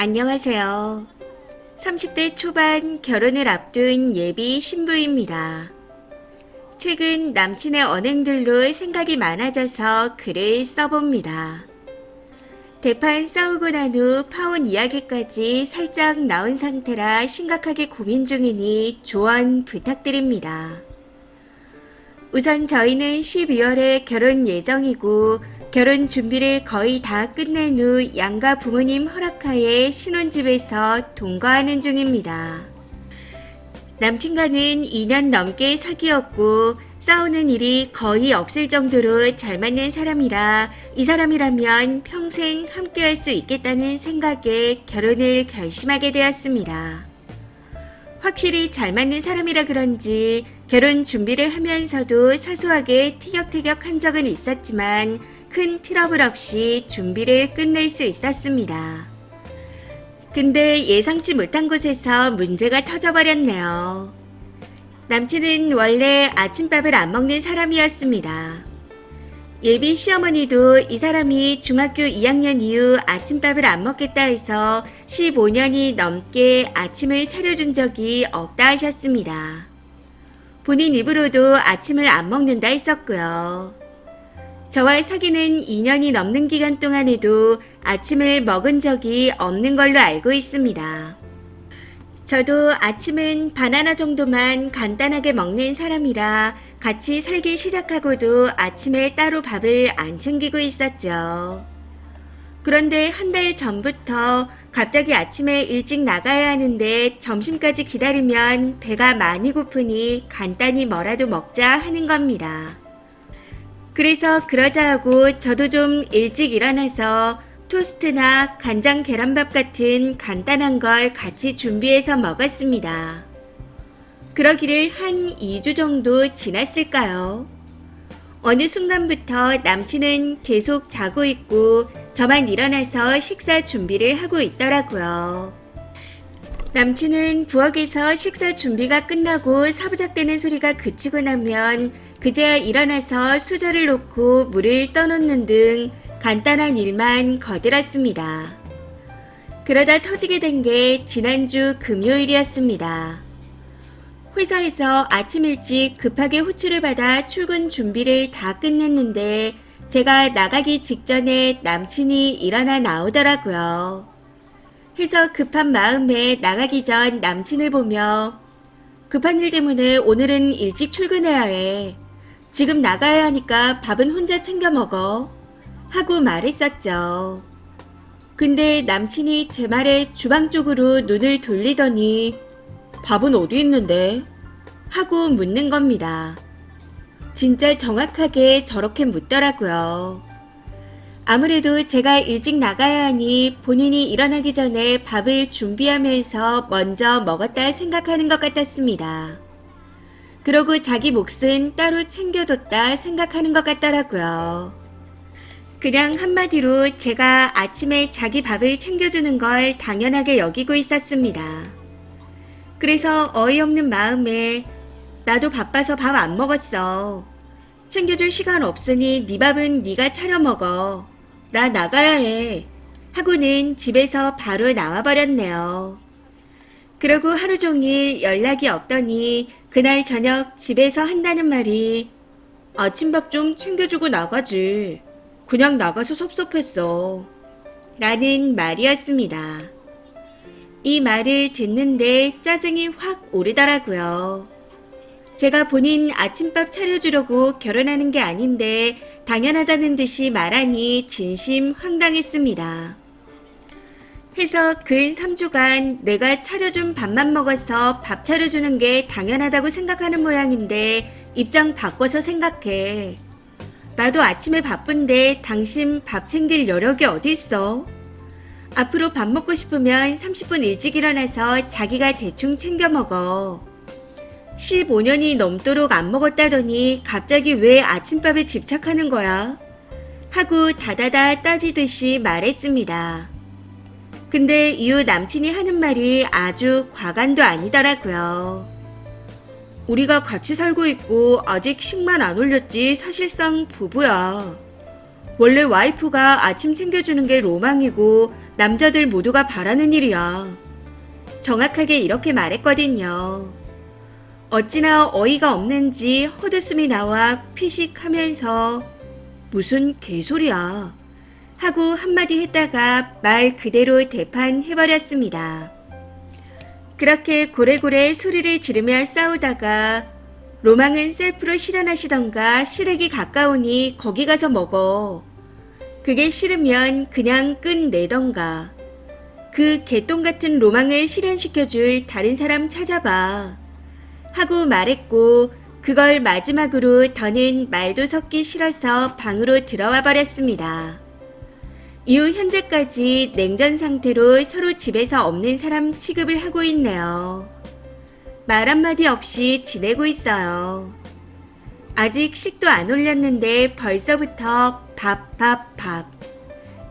안녕하세요. 30대 초반 결혼을 앞둔 예비 신부입니다. 최근 남친의 언행들로 생각이 많아져서 글을 써봅니다. 대판 싸우고 난 후 파혼 이야기까지 살짝 나온 상태라 심각하게 고민 중이니 조언 부탁드립니다. 우선 저희는 12월에 결혼 예정이고 결혼 준비를 거의 다 끝낸 후 양가 부모님 허락하에 신혼집에서 동거하는 중입니다. 남친과는 2년 넘게 사귀었고 싸우는 일이 거의 없을 정도로 잘 맞는 사람이라 이 사람이라면 평생 함께 할 수 있겠다는 생각에 결혼을 결심하게 되었습니다. 확실히 잘 맞는 사람이라 그런지 결혼 준비를 하면서도 사소하게 티격태격 한 적은 있었지만 큰 트러블 없이 준비를 끝낼 수 있었습니다. 근데 예상치 못한 곳에서 문제가 터져버렸네요. 남친은 원래 아침밥을 안 먹는 사람이었습니다. 예비 시어머니도 이 사람이 중학교 2학년 이후 아침밥을 안 먹겠다 해서 15년이 넘게 아침을 차려준 적이 없다 하셨습니다. 본인 입으로도 아침을 안 먹는다 했었고요. 저와 사귀는 2년이 넘는 기간 동안에도 아침을 먹은 적이 없는 걸로 알고 있습니다. 저도 아침은 바나나 정도만 간단하게 먹는 사람이라 같이 살기 시작하고도 아침에 따로 밥을 안 챙기고 있었죠. 그런데 한 달 전부터 갑자기 아침에 일찍 나가야 하는데 점심까지 기다리면 배가 많이 고프니 간단히 뭐라도 먹자 하는 겁니다. 그래서 그러자 하고 저도 좀 일찍 일어나서 토스트나 간장 계란밥 같은 간단한 걸 같이 준비해서 먹었습니다. 그러기를 한 2주 정도 지났을까요? 어느 순간부터 남친은 계속 자고 있고 저만 일어나서 식사 준비를 하고 있더라고요. 남친은 부엌에서 식사 준비가 끝나고 사부작대는 소리가 그치고 나면 그제야 일어나서 수저를 놓고 물을 떠놓는 등 간단한 일만 거들었습니다. 그러다 터지게 된 게 지난주 금요일이었습니다. 회사에서 아침 일찍 급하게 호출을 받아 출근 준비를 다 끝냈는데 제가 나가기 직전에 남친이 일어나 나오더라고요. 해서 급한 마음에 나가기 전 남친을 보며 급한 일 때문에 오늘은 일찍 출근해야 해. 지금 나가야 하니까 밥은 혼자 챙겨 먹어. 하고 말했었죠. 근데 남친이 제 말에 주방 쪽으로 눈을 돌리더니 밥은 어디 있는데? 하고 묻는 겁니다. 진짜 정확하게 저렇게 묻더라고요. 아무래도 제가 일찍 나가야 하니 본인이 일어나기 전에 밥을 준비하면서 먼저 먹었다 생각하는 것 같았습니다. 그러고 자기 몫은 따로 챙겨뒀다 생각하는 것 같더라고요. 그냥 한마디로 제가 아침에 자기 밥을 챙겨주는 걸 당연하게 여기고 있었습니다. 그래서 어이없는 마음에 나도 바빠서 밥 안 먹었어. 챙겨줄 시간 없으니 네 밥은 네가 차려 먹어. 나 나가야 해. 하고는 집에서 바로 나와버렸네요. 그러고 하루 종일 연락이 없더니 그날 저녁 집에서 한다는 말이 아침밥 좀 챙겨주고 나가지. 그냥 나가서 섭섭했어. 라는 말이었습니다. 이 말을 듣는데 짜증이 확 오르더라고요. 제가 본인 아침밥 차려주려고 결혼하는 게 아닌데 당연하다는 듯이 말하니 진심 황당했습니다. 해서 근 3주간 내가 차려준 밥만 먹어서 밥 차려주는 게 당연하다고 생각하는 모양인데 입장 바꿔서 생각해. 나도 아침에 바쁜데 당신 밥 챙길 여력이 어디 있어? 앞으로 밥 먹고 싶으면 30분 일찍 일어나서 자기가 대충 챙겨 먹어. 15년이 넘도록 안 먹었다더니 갑자기 왜 아침밥에 집착하는 거야? 하고 다다다 따지듯이 말했습니다. 근데 이후 남친이 하는 말이 아주 과간도 아니더라고요. 우리가 같이 살고 있고 아직 식만 안 올렸지 사실상 부부야. 원래 와이프가 아침 챙겨주는 게 로망이고 남자들 모두가 바라는 일이야. 정확하게 이렇게 말했거든요. 어찌나 어이가 없는지 헛웃음이 나와 피식하면서 무슨 개소리야 하고 한마디 했다가 말 그대로 대판해버렸습니다. 그렇게 고래고래 소리를 지르며 싸우다가 로망은 셀프로 실현하시던가 시댁이 가까우니 거기 가서 먹어. 그게 싫으면 그냥 끝내던가. 그 개똥 같은 로망을 실현시켜줄 다른 사람 찾아봐. 하고 말했고, 그걸 마지막으로 더는 말도 섞기 싫어서 방으로 들어와 버렸습니다. 이후 현재까지 냉전 상태로 서로 집에서 없는 사람 취급을 하고 있네요. 말 한마디 없이 지내고 있어요. 아직 식도 안 올렸는데 벌써부터 밥, 밥, 밥.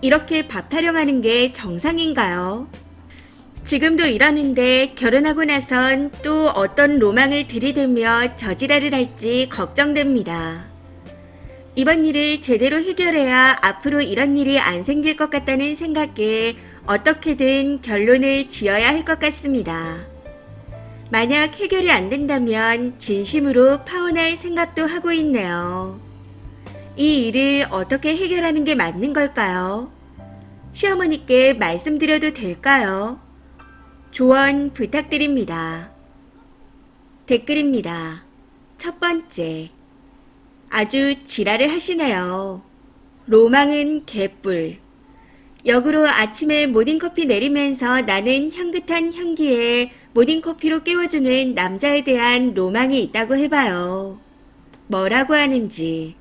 이렇게 밥 타령하는 게 정상인가요? 지금도 이러는데 결혼하고 나선 또 어떤 로망을 들이대며 저지랄을 할지 걱정됩니다. 이번 일을 제대로 해결해야 앞으로 이런 일이 안 생길 것 같다는 생각에 어떻게든 결론을 지어야 할 것 같습니다. 만약 해결이 안 된다면 진심으로 파혼할 생각도 하고 있네요. 이 일을 어떻게 해결하는 게 맞는 걸까요? 시어머니께 말씀드려도 될까요? 조언 부탁드립니다. 댓글입니다. 첫 번째. 아주 지랄을 하시네요. 로망은 개뿔. 역으로 아침에 모닝커피 내리면서 나는 향긋한 향기에 모닝커피로 깨워주는 남자에 대한 로망이 있다고 해봐요. 뭐라고 하는지.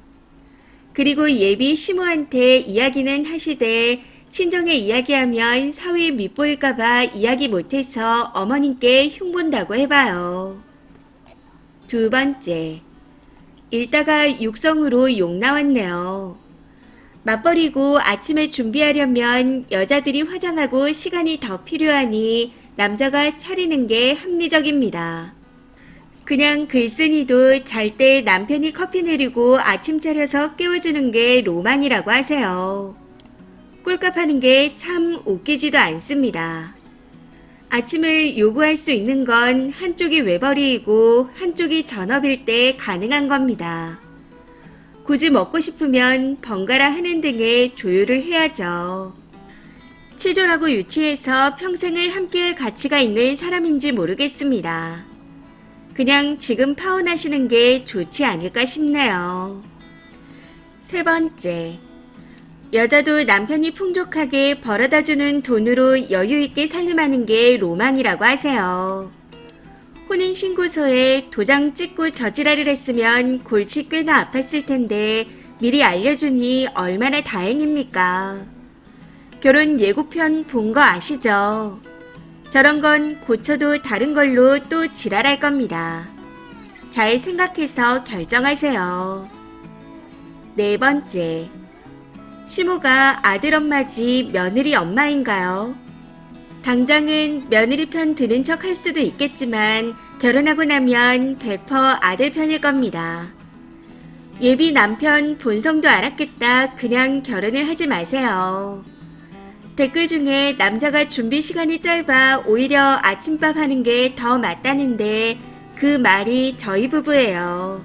그리고 예비 시모한테 이야기는 하시되 친정에 이야기하면 사위에 밉보일까봐 이야기 못해서 어머님께 흉본다고 해봐요. 두 번째. 읽다가 육성으로 욕 나왔네요. 맞벌이고 아침에 준비하려면 여자들이 화장하고 시간이 더 필요하니 남자가 차리는 게 합리적입니다. 그냥 글쓴이도 잘 때 남편이 커피 내리고 아침 차려서 깨워주는 게 로망이라고 하세요. 꼴값 하는 게 참 웃기지도 않습니다. 아침을 요구할 수 있는 건 한쪽이 외벌이이고 한쪽이 전업일 때 가능한 겁니다. 굳이 먹고 싶으면 번갈아 하는 등의 조율을 해야죠. 치졸하고 유치해서 평생을 함께할 가치가 있는 사람인지 모르겠습니다. 그냥 지금 파혼하시는 게 좋지 않을까 싶네요. 세 번째. 여자도 남편이 풍족하게 벌어다 주는 돈으로 여유있게 살림하는 게 로망이라고 하세요. 혼인신고서에 도장 찍고 저지랄을 했으면 골치 꽤나 아팠을 텐데 미리 알려주니 얼마나 다행입니까? 결혼 예고편 본 거 아시죠? 저런 건 고쳐도 다른 걸로 또 지랄할 겁니다. 잘 생각해서 결정하세요. 네 번째. 시모가 아들 엄마지 며느리 엄마인가요? 당장은 며느리 편 드는 척 할 수도 있겠지만 결혼하고 나면 100% 아들 편일 겁니다. 예비 남편 본성도 알았겠다 그냥 결혼을 하지 마세요. 댓글 중에 남자가 준비 시간이 짧아 오히려 아침밥 하는 게 더 맞다는데 그 말이 저희 부부예요.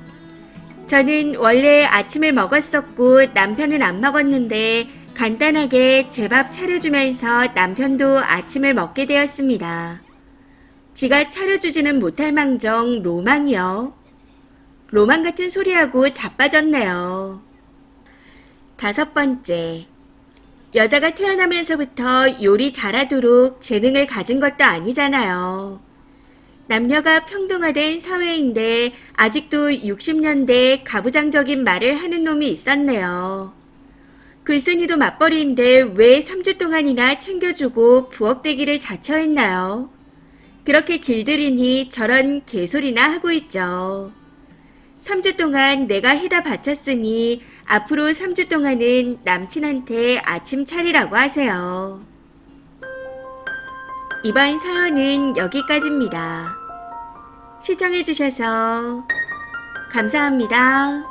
저는 원래 아침을 먹었었고 남편은 안 먹었는데 간단하게 제 밥 차려주면서 남편도 아침을 먹게 되었습니다. 지가 차려주지는 못할 망정 로망이요. 로망 같은 소리하고 자빠졌네요. 다섯 번째. 여자가 태어나면서부터 요리 잘하도록 재능을 가진 것도 아니잖아요. 남녀가 평등화된 사회인데 아직도 60년대 가부장적인 말을 하는 놈이 있었네요. 글쓴이도 맞벌이인데 왜 3주 동안이나 챙겨주고 부엌대기를 자처했나요? 그렇게 길들이니 저런 개소리나 하고 있죠. 3주 동안 내가 해다 바쳤으니 앞으로 3주 동안은 남친한테 아침 차리라고 하세요. 이번 사연은 여기까지입니다. 시청해주셔서 감사합니다.